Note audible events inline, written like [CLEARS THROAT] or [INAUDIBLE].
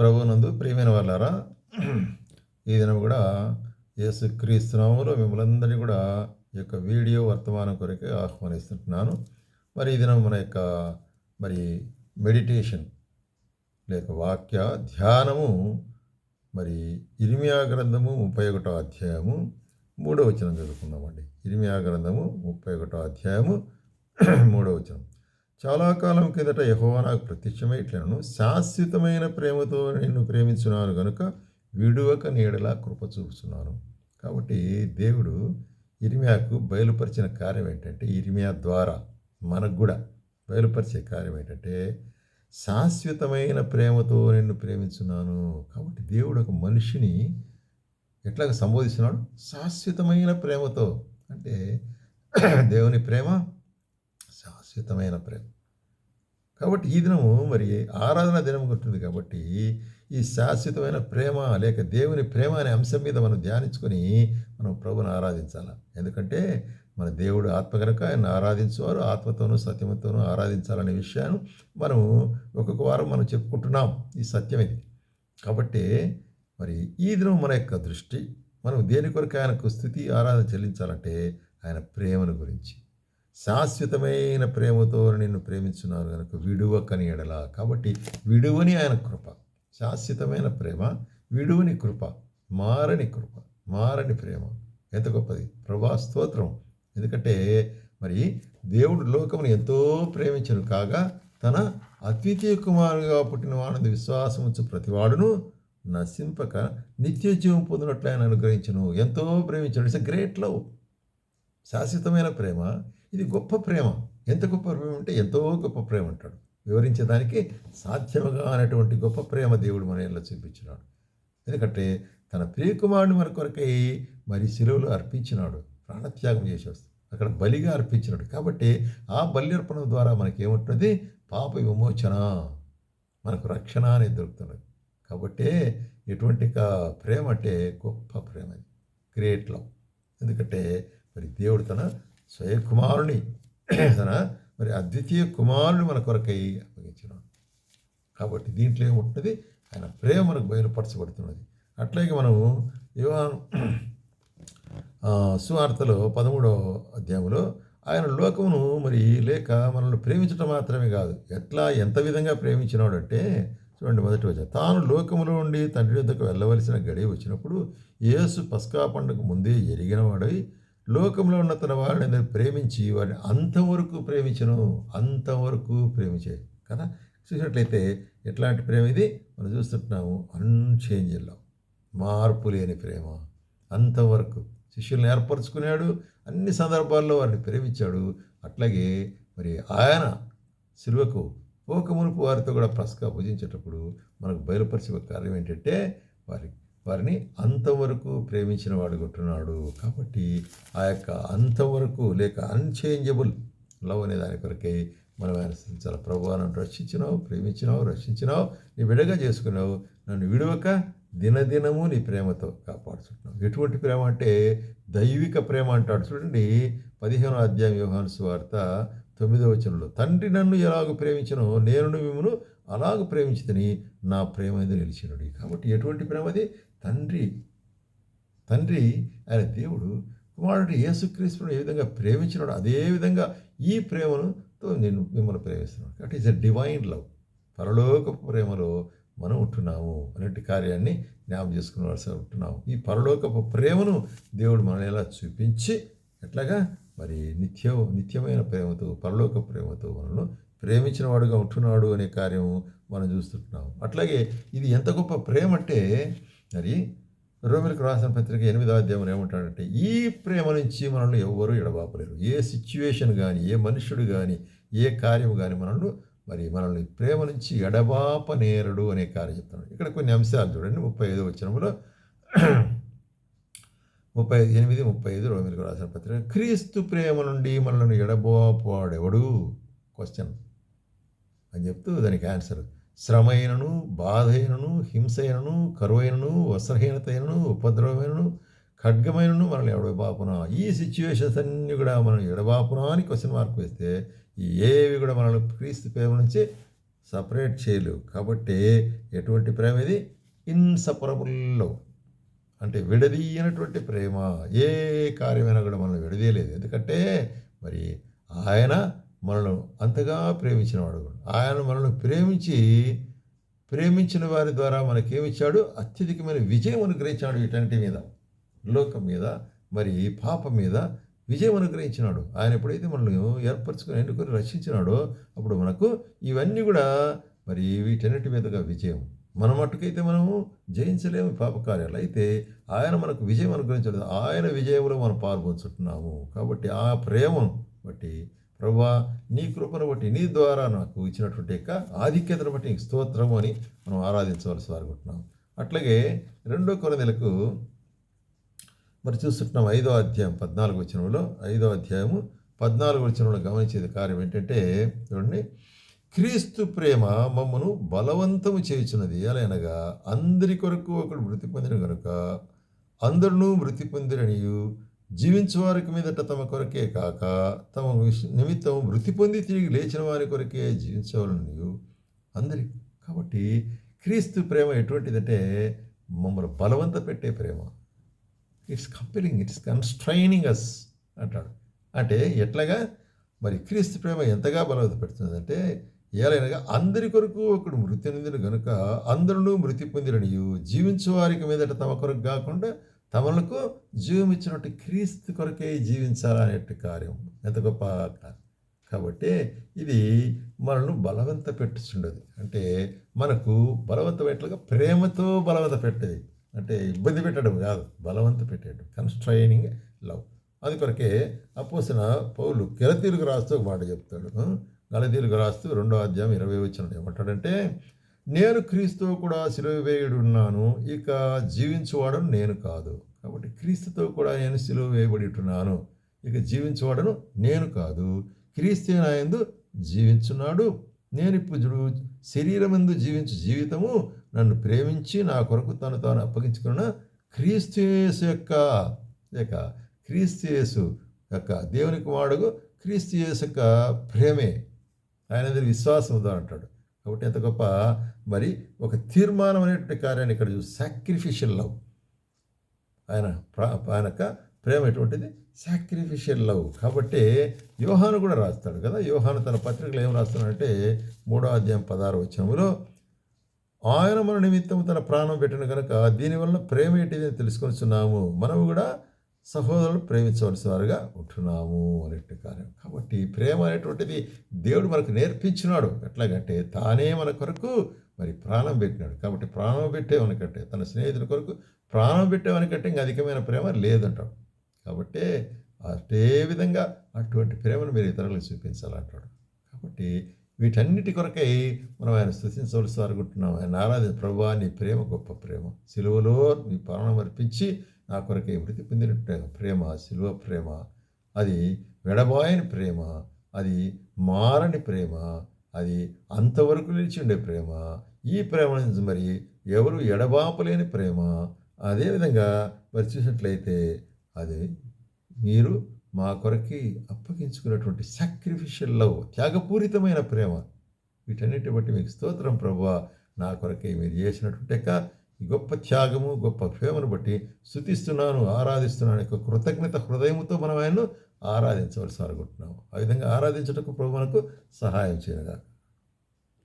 ప్రభునందు ప్రియమైన వాళ్ళారా? ఈ దినం కూడా యేసుక్రీస్తు నామములో మిమ్మల్ని అందరినీ కూడా ఈ యొక్క వీడియో వర్తమానం కొరకు ఆహ్వానిస్తుంటున్నాను. మరి ఈ దినం మన యొక్క మరి మెడిటేషన్ లేక వాక్య ధ్యానము మరి ఇరిమియా గ్రంథము ముప్పై ఒకటో అధ్యాయము మూడో వచనం చదువుకుందామండి. ఇరిమియా గ్రంథము ముప్పై ఒకటో అధ్యాయము మూడో వచనం. చాలా కాలం కిందట యహోవా నాకు ప్రత్యక్షమై ఇట్లను శాశ్వతమైన ప్రేమతో నిన్ను ప్రేమించున్నాను కనుక విడువక నీడలా కృప చూపుతున్నాను కాబట్టి దేవుడు ఇరిమియాకు బయలుపరిచిన కార్యం ఏంటంటే ఇరిమియా ద్వారా మనకు కూడా బయలుపరిచే కార్యం ఏంటంటే శాశ్వతమైన ప్రేమతో నిన్ను ప్రేమించున్నాను. కాబట్టి దేవుడు ఒక మనిషిని ఎట్లాగ సంబోధిస్తున్నాడు? శాశ్వతమైన ప్రేమతో. అంటే [CLEARS THROAT] దేవుని ప్రేమ శాశ్వతమైన ప్రేమ. కాబట్టి ఈ దినము మరి ఆరాధన దినం ఉంటుంది కాబట్టి ఈ శాశ్వతమైన ప్రేమ లేక దేవుని ప్రేమ అనే అంశం మీద మనం ధ్యానించుకొని మనం ప్రభుని ఆరాధించాలి? ఎందుకంటే మన దేవుడు ఆత్మ కనుక ఆయన ఆరాధించేవారు ఆత్మతోనూ సత్యముతోనూ ఆరాధించాలనే విషయాన్ని మనం ఒక్కొక్క వారం మనం చెప్పుకుంటున్నాం. ఈ సత్యం ఇది. కాబట్టి మరి ఈ దినం మన యొక్క దృష్టి మనం దేని కొరకు ఆయనకు స్థుతి ఆరాధన చెల్లించాలంటే ఆయన ప్రేమను గురించి. శాశ్వతమైన ప్రేమతో నిన్ను ప్రేమించున్నాను కనుక విడువకని ఎడల. కాబట్టి విడువని ఆయన కృప శాశ్వతమైన ప్రేమ విడువని కృప మారని కృప మారని ప్రేమ. ఎంత గొప్పది. ప్రభా స్తోత్రం. ఎందుకంటే మరి దేవుడు లోకమును ఎంతో ప్రేమించను కాగా తన అద్వితీయ కుమారుగా పుట్టిన వాడిని విశ్వాసం ఉంచు ప్రతివాడును నశింపక నిత్య జీవం పొందినట్లు ఆయన అనుగ్రహించను. ఎంతో ప్రేమించాడు ఇట్స్ గ్రేట్ లవ్. శాశ్వతమైన ప్రేమ. ఇది గొప్ప ప్రేమ. ఎంత గొప్ప ప్రేమ అంటే ఎంతో గొప్ప ప్రేమ అంటాడు. వివరించడానికి సాధ్యముగా అనేటువంటి గొప్ప ప్రేమ దేవుడు మన ఇళ్ళ చూపించినాడు. ఎందుకంటే తన ప్రియకుమారుని మన కొరకై మరి శిలువులు అర్పించినాడు. ప్రాణత్యాగం చేసేస్తాడు అక్కడ బలిగా అర్పించినాడు. కాబట్టి ఆ బలి అర్పణ ద్వారా మనకేముంటుంది? పాప విమోచన. మనకు రక్షణ అనేది దొరుకుతున్నది. కాబట్టి ఎటువంటి ప్రేమ అంటే గొప్ప ప్రేమ గ్రేట్ లవ్. ఎందుకంటే మరి దేవుడు తన స్వయ కుమారుని తన మరి అద్వితీయ కుమారుని మన కొరకై అప్పగించినాడు. కాబట్టి దీంట్లో ఏముంటుంది? ఆయన ప్రేమ మనకు బయలుపరచబడుతున్నది. అట్లాగే మనము యోహాను సువార్తలో పదమూడవ అధ్యాయంలో ఆయన లోకమును మరి లేక మనల్ని ప్రేమించడం మాత్రమే కాదు. ఎట్లా ఎంత విధంగా ప్రేమించినాడు అంటే చూడండి మొదటి వచ్చిన తాను లోకములో ఉండి తండ్రి వద్దకు వెళ్ళవలసిన గడియ వచ్చినప్పుడు యేసు పస్కా పండుగ ముందే ఎరిగిన వాడై లోకంలో ఉన్న తన వారిని ప్రేమించి వారిని అంతవరకు ప్రేమించను అంతవరకు ప్రేమించే కదా? చూసినట్లయితే ఎట్లాంటి ప్రేమ ఇది? మనం చూస్తుంటున్నాము అన్చేంజ్ మార్పు లేని ప్రేమ. అంతవరకు. శిష్యుల్ని ఏర్పరచుకున్నాడు అన్ని సందర్భాల్లో వారిని ప్రేమించాడు. అట్లాగే మరి ఆయన సిలువకు పోక మునుపు వారితో కూడా ప్రస్కా భుజించేటప్పుడు మనకు బయలుపరిచే కార్యం ఏంటంటే వారికి వారిని అంతవరకు ప్రేమించిన వాడు కొట్టున్నాడు. కాబట్టి ఆ యొక్క అంతవరకు లేక అన్చేంజబుల్ లవ్ అనే దాని కొరకై మనం ఆయన స్థితించాలి ప్రభు నన్ను రక్షించినావు ప్రేమించినావు రక్షించినావు నీ విడగా చేసుకున్నావు నన్ను విడవక దినదినము నీ ప్రేమతో కాపాడుచున్నావు. ఎటువంటి ప్రేమ అంటే దైవిక ప్రేమ అంటాడు. చూడండి పదిహేనో అధ్యాయం యోహాను వార్త తొమ్మిదో వచనంలో తండ్రి నన్ను ఎలాగ ప్రేమించనో నేను మిమ్మను అలాగ ప్రేమించుతని నా ప్రేమ మీద నిలిచినడు కాబట్టి ఎటువంటి ప్రేమ అది? తండ్రి తండ్రి ఆయన దేవుడు కుమారుడు యేసుక్రీస్తును ఏ విధంగా ప్రేమించినాడు అదే విధంగా ఈ ప్రేమనుతో నేను మిమ్మల్ని ప్రేమిస్తున్నాను. కాబట్టి ఇట్స్ ఎ డివైన్ లవ్ పరలోకపు ప్రేమలో మనం ఉంటున్నాము అనేటి కార్యాన్ని జ్ఞాపం చేసుకునవలసి ఉంటున్నాము. ఈ పరలోకపు ప్రేమను దేవుడు మనల్ని ఎలా చూపించి ఎట్లాగా మరి నిత్య నిత్యమైన ప్రేమతో పరలోక ప్రేమతో మనల్ని ప్రేమించిన వాడుగా ఉంటున్నాడు అనే కార్యము మనం చూస్తుంటున్నాము. అట్లాగే ఇది ఎంత గొప్ప ప్రేమ అంటే మరి రోమిలకు రాసిన పత్రిక ఎనిమిదో అధ్యాయం ఏమంటాడంటే ఈ ప్రేమ నుంచి మనల్ని ఎవ్వరూ ఎడబాపలేరు. ఏ సిచ్యువేషన్ కానీ ఏ మనుషుడు కానీ ఏ కార్యం కానీ మనల్ని మరి మనల్ని ప్రేమ నుంచి ఎడబాపనేరడు అనే కార్యం చెప్తున్నాడు. ఇక్కడ కొన్ని అంశాలు చూడండి. ముప్పై ఐదో వచ్చినప్పుడు ముప్పై ఎనిమిది ముప్పై ఐదు రోమిలకు రాసిన పత్రిక క్రీస్తు ప్రేమ నుండి మనల్ని ఎడబాపాడెవడు? క్వశ్చన్ అని చెప్తూ దానికి ఆన్సర్ శ్రమైనను బాధైనను హింసైనను కరువైనను వస్త్రహీనతైనను ఉపద్రవమైనను ఖడ్గమైనను మనల్ని ఎడబాపునా ఈ సిచ్యువేషన్స్ అన్నీ కూడా మనం ఎడబాపునా అని క్వశ్చన్ మార్క్ వేస్తే ఏవి కూడా మనల్ని క్రీస్తు ప్రేమ నుంచి సపరేట్ చేయలేవు. కాబట్టి ఎటువంటి ప్రేమ ఇది? Inseparable love. అంటే విడదీయనటువంటి ప్రేమ. ఏ కార్యమైనా కూడా మనల్ని విడదీయలేదు. ఎందుకంటే మరి ఆయన మనను అంతగా ప్రేమించినవాడు ఆయన మనల్ని ప్రేమించి ప్రేమించిన వారి ద్వారా మనకేమిచ్చాడు? అత్యధికమైన విజయం అనుగ్రహించాడు వీటన్నిటి మీద. లోకం మీద మరి పాపం మీద విజయం అనుగ్రహించినాడు. ఆయన ఎప్పుడైతే మనల్ని ఏర్పరచుకుని ఎన్నుకొని రక్షించినాడో అప్పుడు మనకు ఇవన్నీ కూడా మరి వీటన్నిటి మీదుగా విజయం. మన మట్టుకైతే మనము జయించలేము పాప కార్యాలు అయితే ఆయన మనకు విజయం అనుగ్రహించలేదు. ఆయన విజయంలో మనం పాల్పంచుకుంటున్నాము. కాబట్టి ఆ ప్రేమను బట్టి ప్రభా నీ కృపను బట్టి నీ ద్వారా నాకు ఇచ్చినటువంటి యొక్క ఆధిక్యతను బట్టి స్తోత్రము అని మనం ఆరాధించవలసి వారుకుంటున్నాం. అట్లాగే రెండో కొరదలకు మరి చూస్తున్నాం ఐదో అధ్యాయం పద్నాలుగు వచ్చినంలో ఐదో అధ్యాయము పద్నాలుగు వచ్చినంలో గమనించేది కార్యం ఏంటంటే చూడండి క్రీస్తు ప్రేమ మమ్మను బలవంతము చేయుచున్నది. అనగా అందరి కొరకు ఒకడు మృతి పొందిన కనుక అందరినూ మృతి పొందిరనియు జీవించు వారికి మీదట తమ కొరకే కాక తమ నిమిత్తం మృతి పొంది తిరిగి లేచిన వారి కొరకే జీవించవాలని అందరి కాబట్టి క్రీస్తు ప్రేమ ఎటువంటిదంటే మమ్మల్ని బలవంత పెట్టే ప్రేమ. It's compelling it's constraining us అంటాడు. అంటే ఎట్లాగా? మరి క్రీస్తు ప్రేమ ఎంతగా బలవంత పెడుతుందంటే ఏలైనగా అందరి కొరకు ఒకడు మృతి పొందిన గనుక అందరూ మృతి పొందిరనియు జీవించు వారికి మీదట తమ కొరకు కాకుండా తమలకు జీవం ఇచ్చినట్టు క్రీస్తు కొరకే జీవించాలనే కార్యం. ఎంత గొప్ప కాబట్టి ఇది మనల్ని బలవంత పెట్టుచుండదు అంటే మనకు బలవంత పెట్టలుగా ప్రేమతో బలవంత పెట్టేది. అంటే ఇబ్బంది పెట్టడం కాదు బలవంత పెట్టేయడం. కన్స్ట్రైనింగ్ లవ్ అది కొరకే అపోసిన పౌలు కెలతీరుకు రాస్తూ ఒక మాట చెప్తాడు. గలతీరుకు రాస్తూ రెండో అధ్యాయం ఇరవై వచ్చిన ఏమంటాడంటే నేను క్రీస్తుతో కూడా సిలువ వేయుడున్నాను ఇక జీవించువాడను నేను కాదు. కాబట్టి క్రీస్తుతో కూడా నేను సిలువ వేయబడి ఉంటున్నాను ఇక జీవించువాడను నేను కాదు. క్రీస్తే నాయందు జీవించున్నాడు నేను ఇప్పుడు శరీరమందు జీవించు జీవితము నన్ను ప్రేమించి నా కొరకు తను తాను అప్పగించుకున్న క్రీస్తుయేసు యొక్క లేక క్రీస్తుయేసు యొక్క దేవుని కుమారుడు క్రీస్తుయేసు యొక్క ప్రేమే. ఆయన విశ్వాసం ఉందా అంటాడు. కాబట్టి ఎంత గొప్ప? మరి ఒక తీర్మానం అనేటువంటి కార్యాన్ని ఇక్కడ చూసి సాక్రిఫిషియల్ లవ్ ఆయన ప్రా- ఆయన యొక్క ప్రేమ ఎటువంటిది? సాక్రిఫిషియల్ లవ్ కాబట్టి యోహాను కూడా రాస్తాడు కదా? యోహాను తన పత్రికలు ఏం రాస్తాడంటే మూడో అధ్యాయం పదహారు వచ్చినములో ఆయన మన నిమిత్తం తన ప్రాణం పెట్టిన కనుక దీనివల్ల ప్రేమ ఏంటిది అని తెలుసుకొనిచున్నాము. మనము కూడా సహోదరులు ప్రేమించవలసిన వారుగా ఉంటున్నాము అనేటువంటి కార్యం కాబట్టి ప్రేమ అనేటువంటిది దేవుడు మనకు నేర్పించినాడు. ఎట్లాగంటే తానే మన కొరకు మరి ప్రాణం పెట్టినాడు. కాబట్టి ప్రాణం పెట్టేవనికంటే తన స్నేహితుల కొరకు ప్రాణం పెట్టేవనికంటే ఇంకా అధికమైన ప్రేమ లేదంటాడు కాబట్టి అదే విధంగా అటువంటి ప్రేమను మీరు ఇతరులకు చూపించాలంటాడు. కాబట్టి వీటన్నిటి కొరకై మనం ఆయన స్థుతించవలసి వారు ఆయన ఆరాధన ప్రభు నీ ప్రేమ గొప్ప ప్రేమ. సిలువలో నీ ప్రాణం అర్పించి నా కొరకే మృతి పొందినట్టు ప్రేమ సిలువ ప్రేమ అది వెడబాయని ప్రేమ అది మారని ప్రేమ అది అంతవరకు నిలిచి ఉండే ప్రేమ ఈ ప్రేమ నుంచి మరి ఎవరు ఎడబాపలేని ప్రేమ? అదేవిధంగా మరి చూసినట్లయితే అది మీరు మా కొరకి అప్పగించుకున్నటువంటి సాక్రిఫిషియల్ లవ్ త్యాగపూరితమైన ప్రేమ వీటన్నిటి బట్టి మీకు స్తోత్రం ప్రభు. నా కొరకే మీరు చేసినటువంటి యొక్క గొప్ప త్యాగము గొప్ప ప్రేమను బట్టి స్థుతిస్తున్నాను ఆరాధిస్తున్నాను యొక్క కృతజ్ఞత హృదయముతో మనం ఆయన్ను ఆరాధించవలసి అనుకుంటున్నాము ఆ విధంగా ఆరాధించటకు ప్రభు మనకు సహాయం చేయగా